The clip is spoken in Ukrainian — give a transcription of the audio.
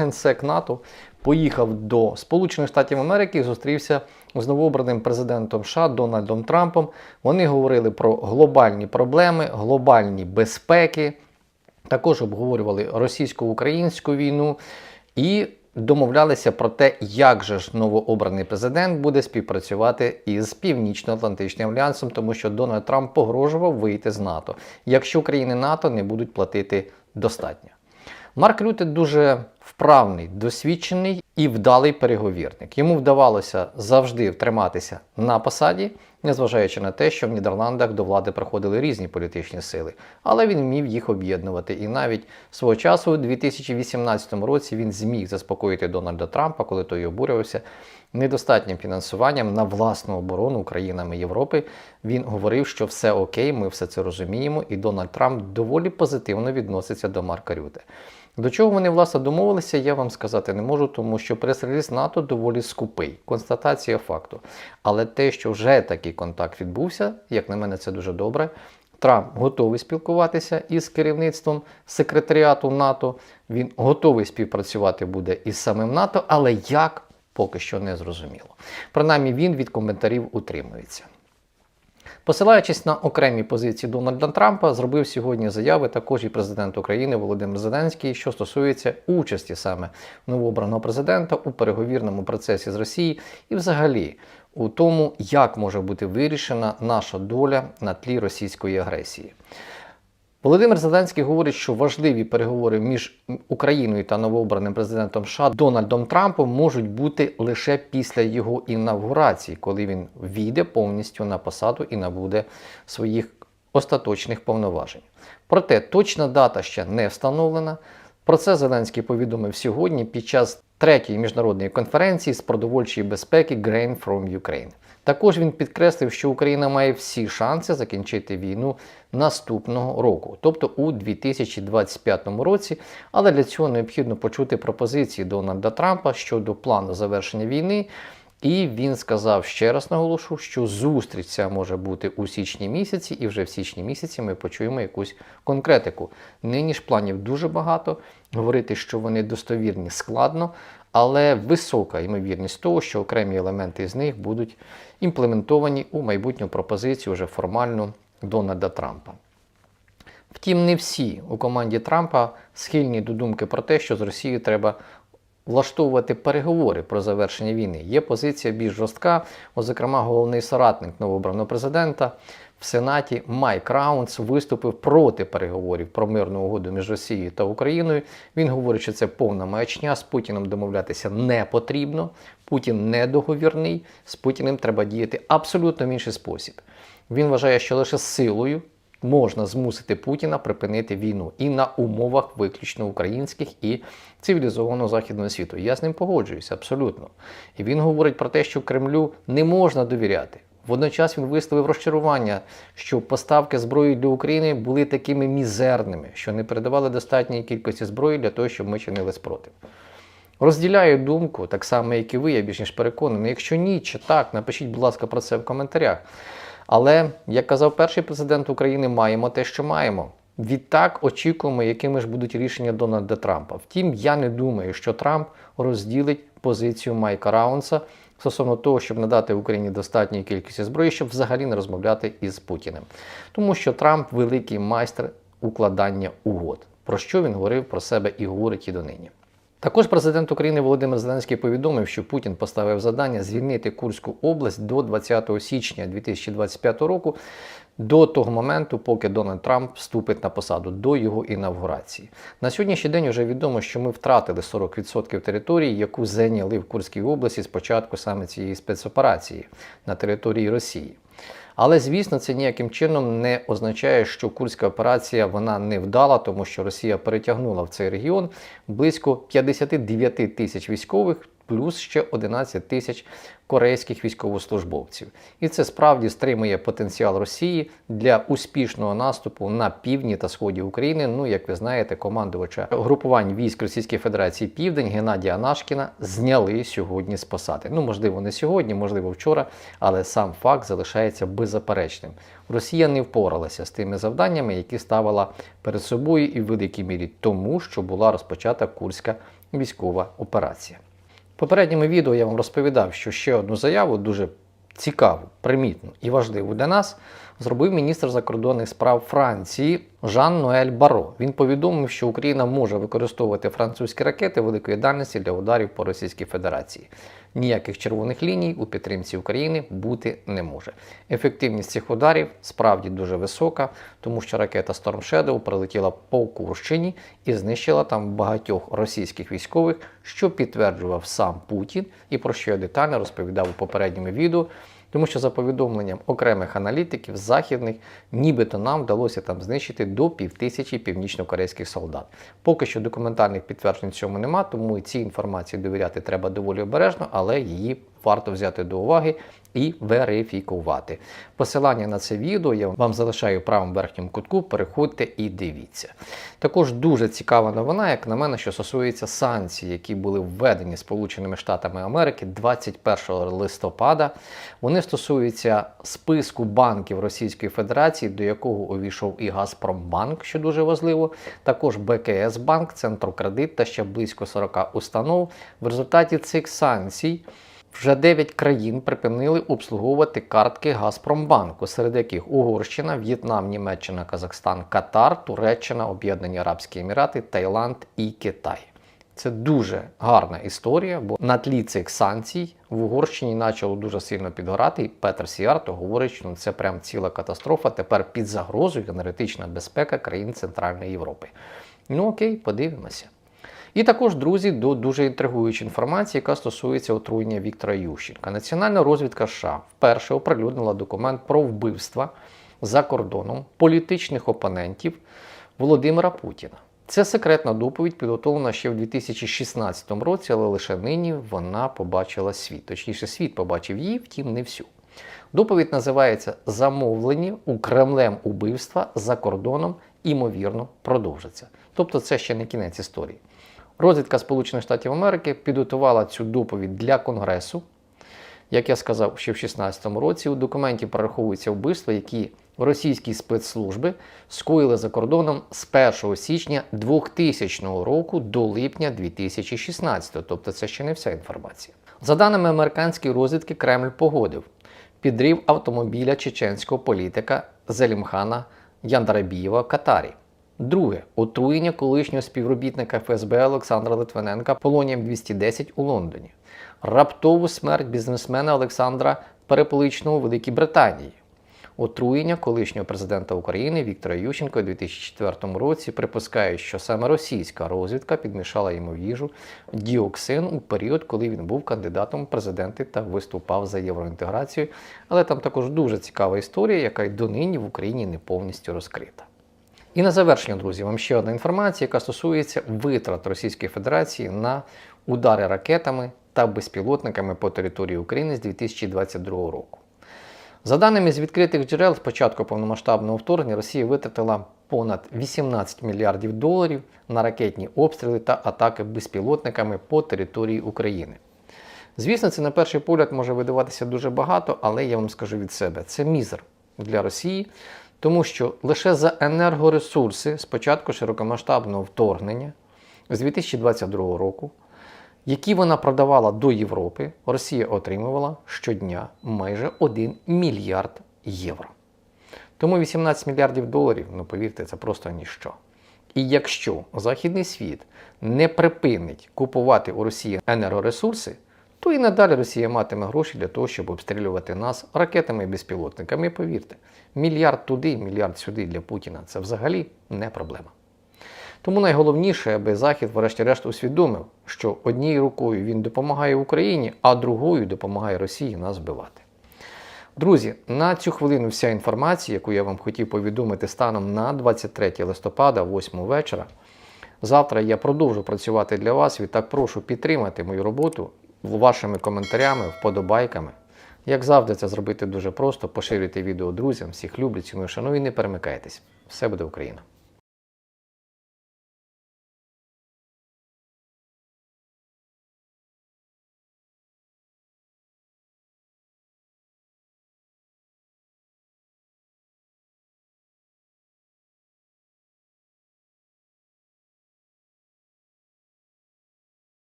Генсек НАТО поїхав до Сполучених Штатів Америки і зустрівся з новообраним президентом США Дональдом Трампом. Вони говорили про глобальні проблеми, глобальні безпеки. Також обговорювали російсько-українську війну і домовлялися про те, як же ж новообраний президент буде співпрацювати із Північно-Атлантичним альянсом, тому що Дональд Трамп погрожував вийти з НАТО, якщо країни НАТО не будуть платити достатньо. Марк Рюте дуже вправний, досвідчений і вдалий переговірник. Йому вдавалося завжди втриматися на посаді, незважаючи на те, що в Нідерландах до влади приходили різні політичні сили, але він вмів їх об'єднувати. І навіть свого часу, у 2018 році, він зміг заспокоїти Дональда Трампа, коли той обурювався недостатнім фінансуванням на власну оборону країнами Європи. Він говорив, що все окей, ми все це розуміємо, і Дональд Трамп доволі позитивно відноситься до Марка Рюте. До чого вони власне домовилися, я вам сказати не можу, тому що прес-реліз НАТО доволі скупий. Констатація факту. Але те, що вже такий контакт відбувся, як на мене, це дуже добре. Трамп готовий спілкуватися із керівництвом секретаріату НАТО. Він готовий співпрацювати буде із самим НАТО, але як поки що не зрозуміло. Принаймні він від коментарів утримується. Посилаючись на окремі позиції Дональда Трампа, зробив сьогодні заяви також і президент України Володимир Зеленський, що стосується участі саме новообраного президента у переговірному процесі з Росією і, взагалі, у тому, як може бути вирішена наша доля на тлі російської агресії. Володимир Зеленський говорить, що важливі переговори між Україною та новообраним президентом США Дональдом Трампом можуть бути лише після його інавгурації, коли він війде повністю на посаду і набуде своїх остаточних повноважень. Проте точна дата ще не встановлена. Про це Зеленський повідомив сьогодні під час третьої міжнародної конференції з продовольчої безпеки Grain from Ukraine. Також він підкреслив, що Україна має всі шанси закінчити війну наступного року, тобто у 2025 році. Але для цього необхідно почути пропозиції Дональда Трампа щодо плану завершення війни. І він сказав ще раз наголошу, що зустріч ця може бути у січні місяці, і вже в січні місяці ми почуємо якусь конкретику. Нині ж планів дуже багато. Говорити, що вони достовірні, складно, але висока ймовірність того, що окремі елементи з них будуть імплементовані у майбутню пропозицію вже формальну Дональда Трампа. Втім, не всі у команді Трампа схильні до думки про те, що з Росією треба влаштовувати переговори про завершення війни. Є позиція більш жорстка, О, зокрема, головний соратник новообраного президента в Сенаті Майк Раунс виступив проти переговорів про мирну угоду між Росією та Україною. Він говорить, що це повна маячня. З Путіним домовлятися не потрібно. Путін не договірний. З Путіним треба діяти абсолютно в інший спосіб. Він вважає, що лише силою можна змусити Путіна припинити війну і на умовах виключно українських і цивілізованого західного світу. Я з ним погоджуюся абсолютно. І він говорить про те, що Кремлю не можна довіряти. Водночас він висловив розчарування, що поставки зброї для України були такими мізерними, що не передавали достатньої кількості зброї для того, щоб ми чинили спротив. Розділяю думку, так само, як і ви, я більш ніж переконаний. Якщо ні, чи так, напишіть, будь ласка, про це в коментарях. Але, як казав перший президент України, маємо те, що маємо. Відтак очікуємо, якими ж будуть рішення Дональда Трампа. Втім, я не думаю, що Трамп розділить позицію Майка Раунса стосовно того, щоб надати Україні достатньої кількості зброї, щоб взагалі не розмовляти із Путіним. Тому що Трамп великий майстер укладання угод, про що він говорив про себе і говорить і донині. Також президент України Володимир Зеленський повідомив, що Путін поставив завдання звільнити Курську область до 20 січня 2025 року, до того моменту, поки Дональд Трамп вступить на посаду, до його інавгурації. На сьогоднішній день вже відомо, що ми втратили 40% території, яку зайняли в Курській області з початку саме цієї спецоперації на території Росії. Але звісно, це ніяким чином не означає, що курська операція вона не вдала, тому що Росія перетягнула в цей регіон близько 59 тисяч військових. Плюс ще 11 тисяч корейських військовослужбовців, і це справді стримує потенціал Росії для успішного наступу на півдні та сході України. Ну, як ви знаєте, командувача групувань військ Російської Федерації Південь Геннадія Анашкіна зняли сьогодні з посади. Ну, можливо, не сьогодні, можливо, вчора, але сам факт залишається беззаперечним. Росія не впоралася з тими завданнями, які ставила перед собою і в великій мірі тому, що була розпочата Курська військова операція. Попередньому відео я вам розповідав, що ще одну заяву дуже цікаву, примітну і важливу для нас зробив міністр закордонних справ Франції Жан-Ноель Баро. Він повідомив, що Україна може використовувати французькі ракети великої дальності для ударів по Російській Федерації. Ніяких червоних ліній у підтримці України бути не може. Ефективність цих ударів справді дуже висока, тому що ракета Storm Shadow прилетіла по Курщині і знищила там багатьох російських військових, що підтверджував сам Путін, і про що я детально розповідав у попередньому відео. Тому що за повідомленням окремих аналітиків західних, нібито нам вдалося там знищити до півтисячі північно-корейських солдат. Поки що документальних підтверджень цьому нема, тому і цій інформації довіряти треба доволі обережно, але її варто взяти до уваги і верифікувати. Посилання на це відео я вам залишаю в правому верхньому кутку. Переходьте і дивіться. Також дуже цікава новина, як на мене, що стосується санкцій, які були введені Сполученими Штатами Америки 21 листопада. Вони стосуються списку банків Російської Федерації, до якого увійшов і Газпромбанк, що дуже важливо. Також БКС Банк, Центрокредит та ще близько 40 установ. В результаті цих санкцій. Вже 9 країн припинили обслуговувати картки Газпромбанку, серед яких Угорщина, В'єтнам, Німеччина, Казахстан, Катар, Туреччина, Об'єднані Арабські Емірати, Таїланд і Китай. Це дуже гарна історія, бо на тлі цих санкцій в Угорщині почало дуже сильно підгорати, і Петр Сіарто говорить, що це прям ціла катастрофа. Тепер під загрозою енергетична безпека країн Центральної Європи. Ну окей, подивимося. І також, друзі, до дуже інтригуючої інформації, яка стосується отруєння Віктора Ющенка. Національна розвідка США вперше оприлюднила документ про вбивства за кордоном політичних опонентів Володимира Путіна. Це секретна доповідь, підготовлена ще в 2016 році, але лише нині вона побачила світ. Точніше, світ побачив її, втім, не всю. Доповідь називається Замовлені у Кремлем убивства за кордоном, імовірно, продовжаться. Тобто, це ще не кінець історії. Розвідка Сполучених Штатів Америки підготувала цю доповідь для Конгресу. Як я сказав, ще в 2016 році у документі прораховуються вбивства, які російські спецслужби скоїли за кордоном з 1 січня 2000 року до липня 2016, тобто це ще не вся інформація. За даними американської розвідки, Кремль погодив підрив автомобіля чеченського політика Зелімхана Яндарабієва Катарі. Друге отруєння колишнього співробітника ФСБ Олександра Литвиненка полонієм 210 у Лондоні, раптову смерть бізнесмена Олександра Переполичного у Великій Британії, отруєння колишнього президента України Віктора Ющенка у 2004 році припускають, що саме російська розвідка підмішала йому в їжу діоксин у період, коли він був кандидатом в президенти та виступав за євроінтеграцію. Але там також дуже цікава історія, яка й донині в Україні не повністю розкрита. І на завершення, друзі, вам ще одна інформація, яка стосується витрат Російської Федерації на удари ракетами та безпілотниками по території України з 2022 року. За даними з відкритих джерел, з початку повномасштабного вторгнення Росія витратила понад 18 мільярдів доларів на ракетні обстріли та атаки безпілотниками по території України. Звісно, це на перший погляд може видаватися дуже багато, але я вам скажу від себе, це мізер для Росії, тому що лише за енергоресурси з початку широкомасштабного вторгнення з 2022 року, які вона продавала до Європи, Росія отримувала щодня майже 1 мільярд євро. Тому 18 мільярдів доларів, ну повірте, це просто ніщо. І якщо Західний світ не припинить купувати у Росії енергоресурси, то і надалі Росія матиме гроші для того, щоб обстрілювати нас ракетами і безпілотниками. Повірте, мільярд туди, мільярд сюди для Путіна це взагалі не проблема. Тому найголовніше, аби Захід, врешті-решт, усвідомив, що однією рукою він допомагає Україні, а другою допомагає Росії нас вбивати. Друзі, на цю хвилину вся інформація, яку я вам хотів повідомити станом на 23 листопада, 8 вечора. Завтра я продовжу працювати для вас. Відтак прошу підтримати мою роботу вашими коментарями, вподобайками. Як завжди, це зробити дуже просто. Поширюйте відео друзям, всіх люблять, ціную, шану і не перемикайтесь. Все буде Україна!